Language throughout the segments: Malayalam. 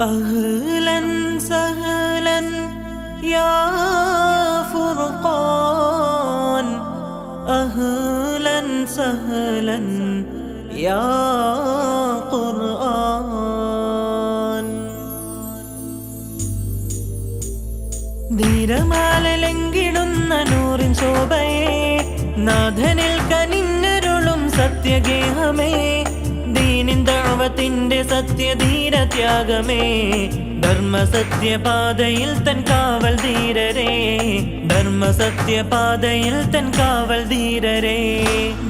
أهلا سهلا يا فرقان أهلا سهلا يا قرآن ധീരമാലലെങ്കിടുന്ന നൂറിൻ ശോഭയെ നാഥനിൽ കനിന്നരുളും സത്യഗേഹമേ ദീനിൻ ദാവത്തിന്റെ സത്യധീര ത്യാഗമേ ധർമ്മ സത്യപാതയിൽ തൻ കാവൽ ധീരരേ. ധർമ്മ സത്യപാതയിൽ തൻ കാവൽ ധീരരേ.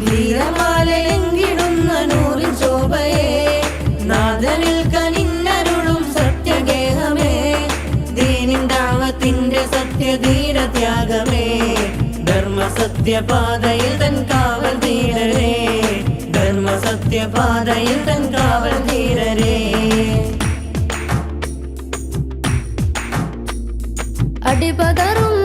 ധീരമാലയെങ്കിടുന്ന നൂറിൻ ശോഭയെ. നാഥനിൽ കനിന്നരുളും സത്യഗേഹമേ. ദീനിൻ ദാവത്തിന്റെ സത്യധീര ത്യാഗമേ ധർമ്മ സത്യപാതയിൽ തൻ കാവൽ ധർമ്മ സത്യപാതയിൽ തൻ കാവൽ ധീരരേ അടിപതറും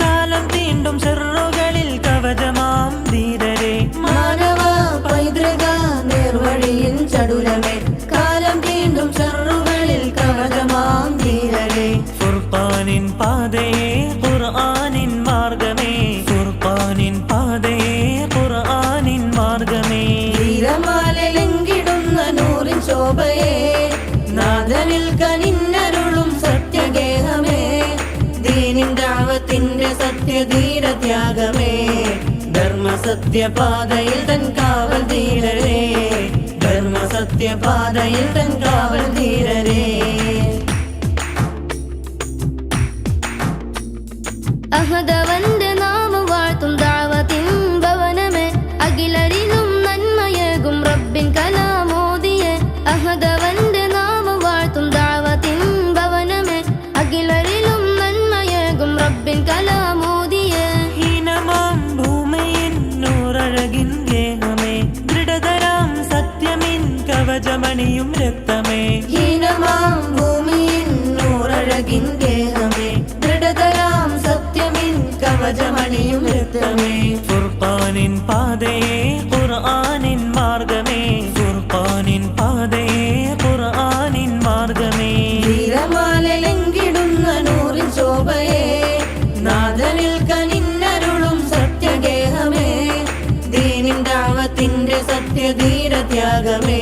കാലം തീണ്ടും ചെറുകളിൽ കവചമാം ധീരരേ. മാനവ പൈതൃക നേർവഴിയിൽ ചടുലമേ. കാലം തീണ്ടും ചെറുകളിൽ കവചമാം ധീരരേ. ഫുർഖാനിൻ പാതയെ ദാവത്തിന്റെ സത്യധീര ത്യാഗമേ ധർമ്മ സത്യപാതയിൽ തൻ കാവൽ ധീരരേ ധർമ്മ സത്യപാതയിൽ തൻ കാവൽ ധീരരേ അഹദവന്റെ നാമം ഗേഹമേ ദൃഢതരാം സത്യമിൻ കവചമണിയും രക്തമേ. ഹീനമാം ഭൂമിയിൻ നൂറഴകിൻ ദേഹമേ ദൃഢതരാം സത്യമിൻ കവചമണിയും രക്തമേ. ഫുർഖാനിൻ പാതയെ ഖുർആനിൻ സത്യധീര ധർമ്മസത്യപാതയിൽ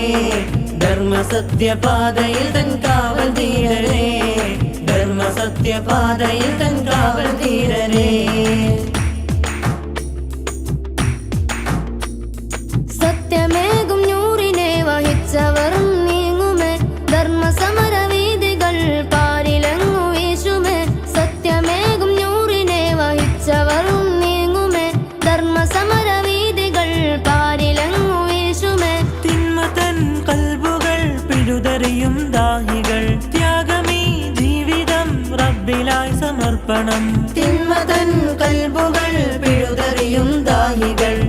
ധർമ്മ സത്യപാതയിൽ തൻ കാവൽ ധീരരേ ധർമ്മസത്യപാതയിൽ തൻ കാവൽ ധീരരേ പിഴുതെറിയും ദാഹികൾ. ത്യാഗമീ ജീവിതം റബ്ബിലായി സമർപ്പണം. തിന്മതൻ കൽബുകൾ പിഴുതെറിയും ദാഹികൾ.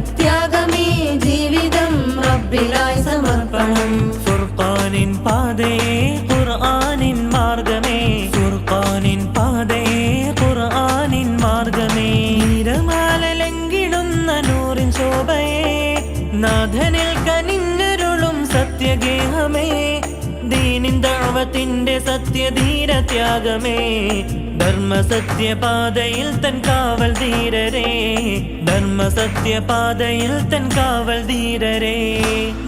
ദീനിൻ സത്യധീരത്യാഗമേ. ധർമ്മസത്യപാതയിൽ തൻ കാവൽ ധീരരേ. ധർമ്മസത്യപാതയിൽ തൻ കാവൽ ധീരരേ.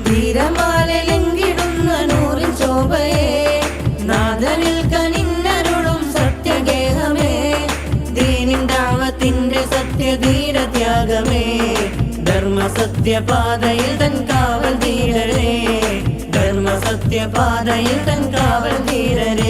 ധീരമാലലെങ്കിടുന്ന നൂറിൻ ശോഭയെ. നാഥനിൽ കനിന്നരുളും സത്യഗേഹമേ. ദീനിൻ ദാവത്തിന്റെ സത്യധീരത്യാഗമേ. ധർമ്മസത്യപാതയിൽ ധർമ്മ സത്യപാതയിൽ തൻ കാവൽ ധീരരേ. ധർമ്മ സത്യപാതയിൽ തൻ കാവൽ ധീരരേ